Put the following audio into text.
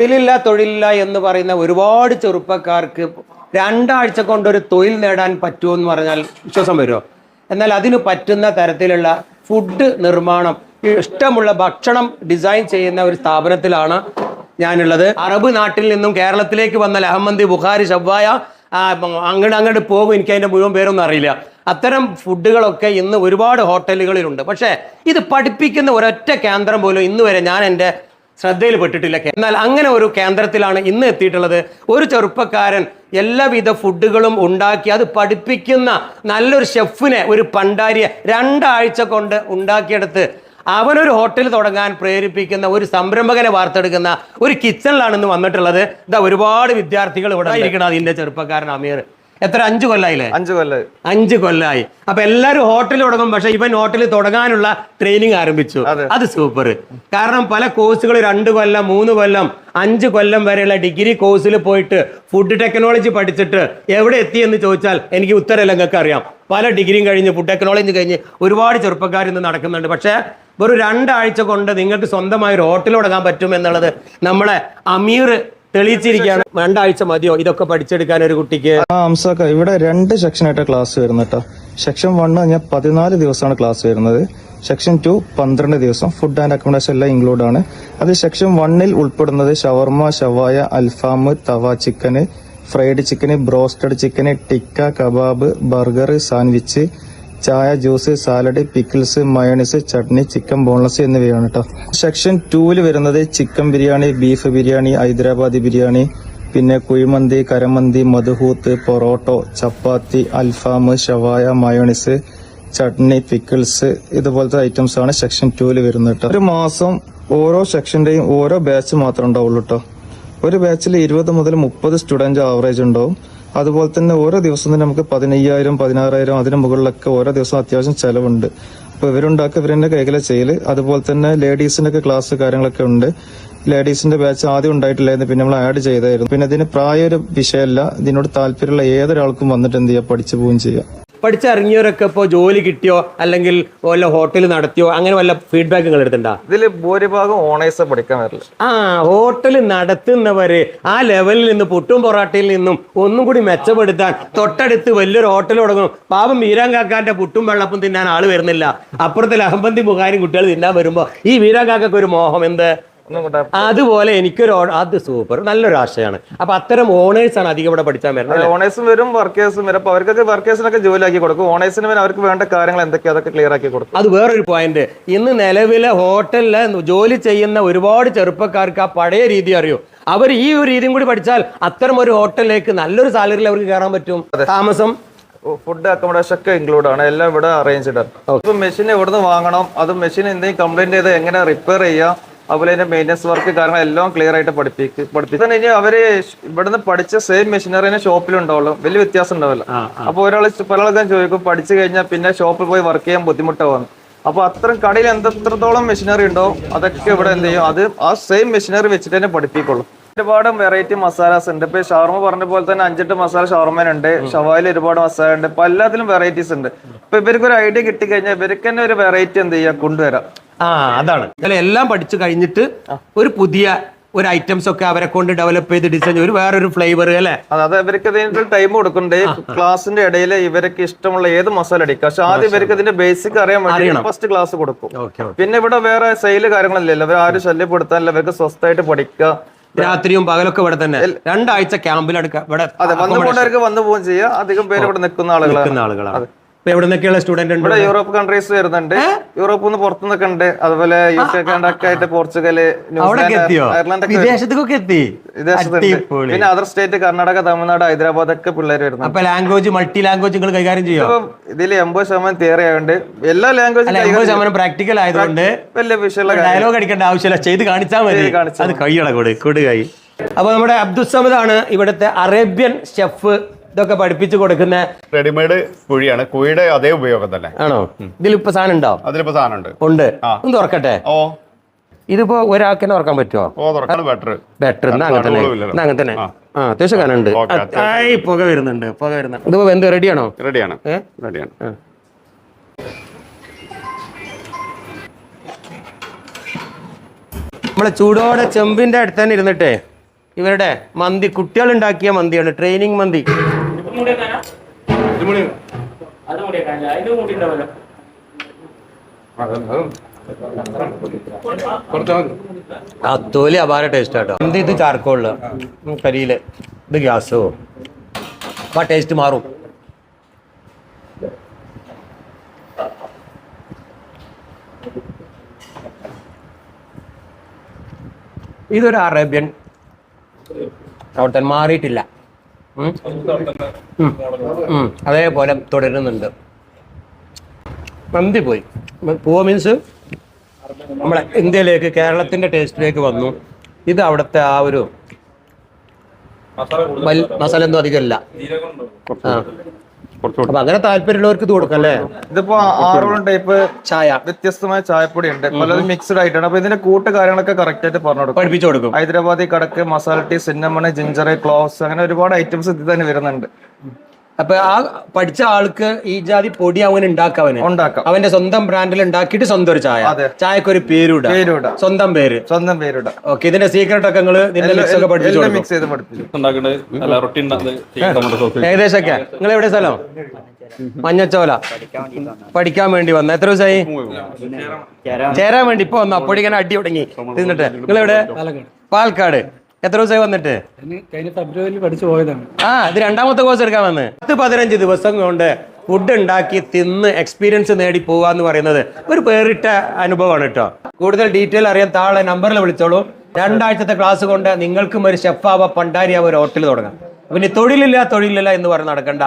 തൊഴിലില്ല തൊഴിലില്ല എന്ന് പറയുന്ന ഒരുപാട് ചെറുപ്പക്കാർക്ക് രണ്ടാഴ്ച കൊണ്ട് ഒരു തൊഴിൽ നേടാൻ പറ്റുമോ എന്ന് പറഞ്ഞാൽ വിശ്വാസം വരുമോ? എന്നാൽ അതിന് പറ്റുന്ന തരത്തിലുള്ള ഫുഡ് നിർമ്മാണം ഇഷ്ടമുള്ള ഭക്ഷണം ഡിസൈൻ ചെയ്യുന്ന ഒരു സ്ഥാപനത്തിലാണ് ഞാനുള്ളത്. അറബ് നാട്ടിൽ നിന്നും കേരളത്തിലേക്ക് വന്ന ലഹമ്മന്തി ബുഖാരി ഷവ്വായ അങ്ങോട്ട് അങ്ങോട്ട് പോകും. എനിക്ക് അതിന്റെ മുഴുവൻ പേരൊന്നും അറിയില്ല. അത്തരം ഫുഡുകളൊക്കെ ഇന്ന് ഒരുപാട് ഹോട്ടലുകളിലുണ്ട്. പക്ഷേ ഇത് പഠിപ്പിക്കുന്ന ഒരൊറ്റ കേന്ദ്രം പോലും ഇന്ന് വരെ ഞാൻ എന്റെ ശ്രദ്ധയിൽ പെട്ടിട്ടില്ല എന്നാൽ അങ്ങനെ ഒരു കേന്ദ്രത്തിലാണ് ഇന്ന് എത്തിയിട്ടുള്ളത്. ഒരു ചെറുപ്പക്കാരൻ എല്ലാവിധ ഫുഡുകളും ഉണ്ടാക്കി അത് പഠിപ്പിക്കുന്ന നല്ലൊരു ഷെഫിനെ ഒരു പണ്ടാരിയെ രണ്ടാഴ്ച കൊണ്ട് ഉണ്ടാക്കിയെടുത്ത് അവനൊരു ഹോട്ടൽ തുടങ്ങാൻ പ്രേരിപ്പിക്കുന്ന ഒരു സംരംഭകനെ വാർത്തെടുക്കുന്ന ഒരു കിച്ചണിലാണ് ഇന്ന് വന്നിട്ടുള്ളത്. ഇതാ ഒരുപാട് വിദ്യാർത്ഥികൾ ഇവിടെ ഇരിക്കണം അതിന്റെ ചെറുപ്പക്കാരൻ അമീർ. എത്ര? അഞ്ചു കൊല്ലായില്ലേ? അഞ്ചു കൊല്ലായി. അഞ്ചു കൊല്ലായി. അപ്പൊ എല്ലാരും ഹോട്ടലിൽ തുടങ്ങും പക്ഷെ ഇവൻ ഹോട്ടലിൽ തുടങ്ങാനുള്ള ട്രെയിനിങ് ആരംഭിച്ചു. അത്. സൂപ്പർ. കാരണം പല കോഴ്സുകൾ രണ്ട് കൊല്ലം മൂന്ന് കൊല്ലം അഞ്ച് കൊല്ലം വരെയുള്ള ഡിഗ്രി കോഴ്സിൽ പോയിട്ട് ഫുഡ് ടെക്നോളജി പഠിച്ചിട്ട് എവിടെ എത്തി എന്ന് ചോദിച്ചാൽ എനിക്ക് ഉത്തരം നിങ്ങൾക്ക് അറിയാം. പല ഡിഗ്രിയും കഴിഞ്ഞ് ഫുഡ് ടെക്നോളജി കഴിഞ്ഞ് ഒരുപാട് ചെറുപ്പക്കാർ ഇന്ന് നടക്കുന്നുണ്ട്. പക്ഷേ വെറും രണ്ടാഴ്ച കൊണ്ട് നിങ്ങൾക്ക് സ്വന്തമായി ഒരു ഹോട്ടൽ തുടങ്ങാൻ പറ്റും എന്നുള്ളത് നമ്മളെ അമീർ തെളിയിച്ചിരിക്കുകയാണ്. രണ്ടാഴ്ച മതിയോ? ഇതൊക്കെ പഠിച്ചെടുക്കാൻ ഒരു കുട്ടിക്ക്. ഇവിടെ രണ്ട് സെക്ഷനായിട്ട് ക്ലാസ് വരുന്നത് കേട്ടോ സെക്ഷൻ വണ്ണ് കഴിഞ്ഞാൽ പതിനാല് ദിവസമാണ് ക്ലാസ് വരുന്നത്. സെക്ഷൻ ടു പന്ത്രണ്ട് ദിവസം. ഫുഡ് ആൻഡ് അക്കോമഡേഷൻ എല്ലാം ഇൻക്ലൂഡ് ആണ്. അത് സെക്ഷൻ വണ്ണിൽ ഉൾപ്പെടുന്നത് ഷവർമ ഷവായ അൽഫാം tawa chicken fried chicken broasted chicken tikka kebab burger sandwich ചായ juice salad pickles mayonnaise chutney chicken boneless എന്നിവയാണ് കേട്ടോ സെക്ഷൻ ടൂവിൽ വരുന്നത് ചിക്കൻ ബിരിയാണി ബീഫ് ബിരിയാണി ഹൈദരാബാദി ബിരിയാണി പിന്നെ കുഴിമന്തി കരമന്തി മധുഹൂത്ത് പൊറോട്ടോ ചപ്പാത്തി അൽഫാം ഷവായ മയോണിസ് ചട്നി പിക്കിൾസ് ഇതുപോലത്തെ ഐറ്റംസ് ആണ് സെക്ഷൻ ടൂവിൽ വരുന്നത് കേട്ടോ ഒരു മാസം ഓരോ സെക്ഷന്റെയും ഓരോ ബാച്ച് മാത്രമേ ഉണ്ടാവുള്ളൂ കേട്ടോ ഒരു ബാച്ചിൽ ഇരുപത് മുതൽ മുപ്പത് സ്റ്റുഡന്റ് ആവറേജ് ഉണ്ടാവും. അതുപോലെ തന്നെ ഓരോ ദിവസം തന്നെ നമുക്ക് പതിനയ്യായിരം പതിനാറായിരം അതിന് മുകളിലൊക്കെ ഓരോ ദിവസം അത്യാവശ്യം ചെലവുണ്ട്. അപ്പോൾ ഇവരുണ്ടാക്കുക ഇവരെന്നെ കൈകല ചെയ്യൽ. അതുപോലെ തന്നെ ലേഡീസിന്റെ ഒക്കെ ക്ലാസ് കാര്യങ്ങളൊക്കെ ഉണ്ട്. ലേഡീസിന്റെ ബാച്ച് ആദ്യം ഉണ്ടായിട്ടില്ലായിരുന്നു പിന്നെ നമ്മൾ ആഡ് ചെയ്തായിരുന്നു. പിന്നെ ഇതിന് പ്രായ ഒരു വിഷയമല്ല. ഇതിനോട് താല്പര്യമുള്ള ഏതൊരാൾക്കും വന്നിട്ട് എന്ത് ചെയ്യാം പഠിച്ചു പോവുകയും ചെയ്യാം. പഠിച്ചിറങ്ങിയവരൊക്കെ ഇപ്പോൾ ജോലി കിട്ടിയോ? അല്ലെങ്കിൽ വല്ല ഹോട്ടൽ നടത്തിയോ? അങ്ങനെ വല്ല ഫീഡ്ബാക്ക് നിങ്ങൾ എടുത്തിട്ടുണ്ടോ? ഇതിൽ ഭൂരിഭാഗം ഓണേഴ്സ് പഠിക്കാൻ വരില്ല ആ ഹോട്ടൽ നടത്തുന്നവര് ആ ലെവലിൽ നിന്ന് പുട്ടും പൊറാട്ടയിൽ നിന്നും ഒന്നും കൂടി മെച്ചപ്പെടുത്താൻ തൊട്ടടുത്ത് വലിയൊരു ഹോട്ടൽ തുടങ്ങും. പാപം വീരാങ്കാക്കാന്റെ പുട്ടും വെള്ളപ്പും തിന്നാൻ ആൾ വരുന്നില്ല. അപ്പുറത്തെ അഹമ്പന്തി ബുഹാരി കുട്ടികൾ തിന്നാൻ വരുമ്പോൾ ഈ വീരാങ്കാക്കൊരു ഒരു മോഹം എന്ത്? അതുപോലെ എനിക്കൊരു അത് സൂപ്പർ. നല്ലൊരു ആശയമാണ് അപ്പൊ അത്തരം ഓണേഴ്സ് ആണ് അധികം ഇവിടെ പഠിച്ചാൽ വരുന്നത് ഓണേഴ്സും വരും വർക്കേഴ്സും വരും. അപ്പൊ അവർക്കൊക്കെ വർക്കേഴ്സിനൊക്കെ ജോലി ആക്കി കൊടുക്കും. ഓണേഴ്സിന് വരും അവർക്ക് വേണ്ട കാര്യങ്ങൾ എന്തൊക്കെയാ അതൊക്കെ ക്ലിയർ ആക്കി കൊടുക്കും. അത് വേറൊരു പോയിന്റ് ഇന്ന് നിലവിലെ ഹോട്ടലിൽ ജോലി ചെയ്യുന്ന ഒരുപാട് ചെറുപ്പക്കാർക്ക് ആ പഴയ രീതി അറിയൂ? അവർ ഈ ഒരു രീതിയും കൂടി പഠിച്ചാൽ അത്തരം ഒരു ഹോട്ടലിലേക്ക് നല്ലൊരു സാലറിയിൽ അവർക്ക് കയറാൻ പറ്റും. താമസം? ഫുഡ് അക്കോമഡേഷൻ ഒക്കെ ഇൻക്ലൂഡ് ആണ്. എല്ലാം ഇവിടെ അറേഞ്ച് ഇടാം. മെഷീൻ മെഷീൻ നിന്ന് വാങ്ങണം? അത് മെഷീൻ എന്തെങ്കിലും കംപ്ലൈന്റ് ചെയ്ത് എങ്ങനെ റിപ്പയർ ചെയ്യാം? അതുപോലെ അതിന്റെ മെയിന്റെസ് വർക്ക് കാരണം എല്ലാം ക്ലിയർ ആയിട്ട് പഠിപ്പിക്കും പഠിപ്പിക്കാൻ ഇനി അവർ ഇവിടുന്ന് പഠിച്ച സെയിം മെഷീനറി തന്നെ ഷോപ്പിലുണ്ടാവുള്ളൂ വലിയ വ്യത്യാസം ഉണ്ടാവില്ല. അപ്പൊ ഒരാൾ പല ആൾക്കാരും ചോദിക്കും പഠിച്ചു കഴിഞ്ഞാൽ പിന്നെ ഷോപ്പിൽ പോയി വർക്ക് ചെയ്യാൻ ബുദ്ധിമുട്ടാവുന്നു അപ്പൊ അത്രയും കടയിൽ എന്തെത്രത്തോളം മെഷീനറി ഉണ്ടോ അതൊക്കെ ഇവിടെ എന്ത് ചെയ്യും? അത് ആ സെയിം മെഷീനറി വെച്ചിട്ട് തന്നെ പഠിപ്പിക്കുള്ളൂ. ഒരുപാട് വെറൈറ്റി മസാലാസ് ഉണ്ട്. ഇപ്പൊ ഷവർമ പറഞ്ഞ പോലെ തന്നെ അഞ്ചെട്ട് മസാല ഷവർമനുണ്ട് ഷവായിൽ ഒരുപാട് മസാല ഉണ്ട്. ഇപ്പൊ എല്ലാത്തിലും വെറൈറ്റീസ് ഉണ്ട്. ഇപ്പൊ ഇവർക്ക് ഒരു ഐഡിയ കിട്ടിക്കഴിഞ്ഞാൽ ഇവർക്ക് തന്നെ ഒരു വെറൈറ്റി എന്ത് ചെയ്യാം? കൊണ്ടുവരാം. ആ അതാണ്. അല്ല എല്ലാം പഠിച്ചു കഴിഞ്ഞിട്ട് ഒരു പുതിയ ഒരു ഐറ്റംസ് ഒക്കെ അവരെ കൊണ്ട് ഡെവലപ്പ് ചെയ്ത് ഡിസൈൻ ഒരു വേറൊരു ഫ്ലേവർ അല്ലെ? അതായത് ഇവർക്ക് ഇതിന്റെ ടൈം കൊടുക്കണ്ടേ ക്ലാസിന്റെ ഇടയിൽ ഇവർക്ക് ഇഷ്ടമുള്ള ഏത് മസാല അടിക്കാം പക്ഷെ ആദ്യം ഇവർക്ക് ഇതിന്റെ ബേസിക് അറിയാൻ വേണ്ടി ഫസ്റ്റ് ക്ലാസ് കൊടുക്കും. പിന്നെ ഇവിടെ വേറെ സെയിൽ കാര്യങ്ങളല്ലല്ലോ അവർ ആരും ശല്യപ്പെടുത്താനില്ല ഇവർക്ക് സ്വസ്ഥമായിട്ട് പഠിക്കുക. രാത്രിയും പകലൊക്കെ ഇവിടെ തന്നെ. രണ്ടാഴ്ച ക്യാമ്പിലെടുക്കാം ഇവിടെ വന്നു വന്നു പോവുകയും ചെയ്യാം. അധികം പേര് ഇവിടെ നിൽക്കുന്ന ആളുകളാണ്. ആളുകളാണ്. എവിടെ നിന്നൊക്കെയുള്ള സ്റ്റുഡന്റ് ഉണ്ട്? ഇവിടെ യൂറോപ്പ് കൺട്രീസ് വരുന്നുണ്ട്. യൂറോപ്പിൽ നിന്ന് പുറത്തുനിന്നൊക്കെ ഉണ്ട്. അതുപോലെ യു കെ കണ്ടൊക്കെ ആയിട്ട് പോർച്ചുഗൽ അയർലൻഡ് വിദേശത്തേക്കൊക്കെ എത്തി. പിന്നെ അതർ സ്റ്റേറ്റ് കർണാടക തമിഴ്നാട് ഹൈദരാബാദ് ഒക്കെ പിള്ളേർ വരുന്നുണ്ട്. അപ്പൊ ലാംഗ്വേജ് മൾട്ടി ലാംഗ്വേജ് നിങ്ങൾ കൈകാര്യം ചെയ്യും? ഇതിൽ എൺപത് ശതമാനം തിയറി ആയതുകൊണ്ട് എല്ലാ ലാംഗ്വേജും അല്ല എൺപത് ശതമാനം പ്രാക്ടിക്കൽ ആയതുകൊണ്ട് വലിയ വിഷയമുള്ള ഡയലോഗ് അടിക്കേണ്ട ആവശ്യമില്ല. ചെയ്ത് കാണിച്ചാൽ മതി. അത് കൈയട കൊടു കൊടു കൈ. അപ്പൊ നമ്മുടെ അബ്ദുസമദ് ആണ് ഇവിടുത്തെ അറേബ്യൻ ഷെഫ് ഇതൊക്കെ പഠിപ്പിച്ചു കൊടുക്കുന്ന റെഡിമെയ്ഡ് കുഴിയാണ്. കുഴിയുടെ അതേ ഉപയോഗം തന്നെ. ആണോ? ഇതിലിപ്പോ സാധനം ഉണ്ടോ? അതിലിപ്പോ സാധനം ഉണ്ട്. ഉണ്ട്. ഒന്ന് തുറക്കട്ടെ. ഓ. ഇതിപ്പോ ഒരാൾക്ക് തന്നെ തുറക്കാൻ പറ്റുമോ ഓ ബെറ്റർ ബെറ്റർ അങ്ങനെ തന്നെ. അങ്ങനെ തന്നെ. ആ. അത്യാവശ്യം കനുണ്ട് പുക വരുന്നുണ്ട് പുക വരുന്നുണ്ട്. ഇതിപ്പോ എന്ത് റെഡിയാണോ? റെഡിയാണ്. റെഡിയാണ്. നമ്മളെ ചൂടോടെ ചെമ്പിന്റെ അടുത്ത് തന്നെ ഇരുന്നിട്ടേ ഇവരുടെ മന്തി കുട്ടികൾ ഉണ്ടാക്കിയ മന്തിയാണ് ട്രെയിനിങ് മന്തി. അത് മുടിയേക്കാൻ അതിന് മുടി ഉണ്ടാവല്ലോ ആ തൊലി അപാര ടേസ്റ്റ് ആട്ടോ. എന്ത് ഇത് ചാർക്കോളിൽ? കരിയിൽ. ഇത് ഗ്യാസോ? അപ്പൊ ആ ടേസ്റ്റ് മാറും. ഇതൊരു അറേബ്യൻ. അവിടെ മാറിയിട്ടില്ല. അതേപോലെ തുടരുന്നുണ്ട്. മന്തി പോയി. പോവ മീൻസ് നമ്മളെ ഇന്ത്യയിലേക്ക് കേരളത്തിന്റെ ടേസ്റ്റിലേക്ക് വന്നു. ഇത് അവിടുത്തെ ആ ഒരു മസാല ഒന്നും അധികമല്ല. ആ. അപ്പൊ അങ്ങനെ താല്പര്യമുള്ളവർക്ക് ഇത് കൊടുക്കാം അല്ലേ? ഇതിപ്പോ ആറോളം ടൈപ്പ് ചായ വ്യത്യസ്തമായ ചായപ്പൊടി ഉണ്ട്. പലതും മിക്സ്ഡ് ആയിട്ടാണ് അപ്പൊ ഇതിന്റെ കൂട്ട് കാര്യങ്ങളൊക്കെ കറക്റ്റ് ആയിട്ട് പറഞ്ഞു കൊടുക്കും. പഠിപ്പിച്ചു കൊടുക്കും. Hyderabadi kadak masala tea cinnamon ginger cloves അങ്ങനെ ഒരുപാട് ഐറ്റംസ് ഇത് തന്നെ വരുന്നുണ്ട്. അപ്പൊ ആ പഠിച്ച ആൾക്ക് ഈ ജാതി പൊടി അവൻ ഉണ്ടാക്കവന് ഉണ്ടാക്കാം. അവന്റെ സ്വന്തം ബ്രാൻഡിൽ ഉണ്ടാക്കിയിട്ട് സ്വന്തം ഒരു ചായ. അതെ. ചായക്ക് ഒരു പേരൂട. സ്വന്തം പേര്. സ്വന്തം പേരൂട. ഓക്കെ ഇതിന്റെ സീക്രട്ട് ഒക്കെ നിങ്ങൾ നിന്റെ മിക്സ് ഒക്കെ പഠിപ്പിച്ചു സോസ് ഏകദേശമൊക്കെ. നിങ്ങൾ എവിടെ സ്ഥലം? മഞ്ഞച്ചോല. പഠിക്കാൻ വേണ്ടി വന്ന. എത്ര ദിവസമായി? ചേരാൻ വേണ്ടി ഇപ്പൊ വന്നു? അപ്പോഴേ ഇങ്ങനെ അടി തുടങ്ങി. തിന്നിട്ട്. നിങ്ങൾ എവിടെ പാലക്കാട്. എത്ര ദിവസമായി വന്നിട്ട്? കഴിഞ്ഞ ഫെബ്രുവരിയിൽ പഠിച്ചു പോയതാണ്. ആ ഇത് രണ്ടാമത്തെ കോഴ്സ് എടുക്കാൻ വന്ന്. പത്ത് പതിനഞ്ച് ദിവസം കൊണ്ട് ഫുഡ് ഉണ്ടാക്കി തിന്ന് എക്സ്പീരിയൻസ് നേടി പോവാന്ന് എന്ന് പറയുന്നത് ഒരു പേറിട്ട അനുഭവമാണ് കേട്ടോ. കൂടുതൽ ഡീറ്റെയിൽ അറിയാൻ താഴെ നമ്പറിൽ വിളിച്ചോളൂ. രണ്ടാഴ്ചത്തെ ക്ലാസ് കൊണ്ട് നിങ്ങൾക്കും ഒരു ഷെഫാവ പണ്ടാരിയാവ ഒരു ഹോട്ടൽ തുടങ്ങാം. പിന്നെ തൊഴിലില്ല തൊഴിലില്ല എന്ന് പറഞ്ഞ് നടക്കണ്ട.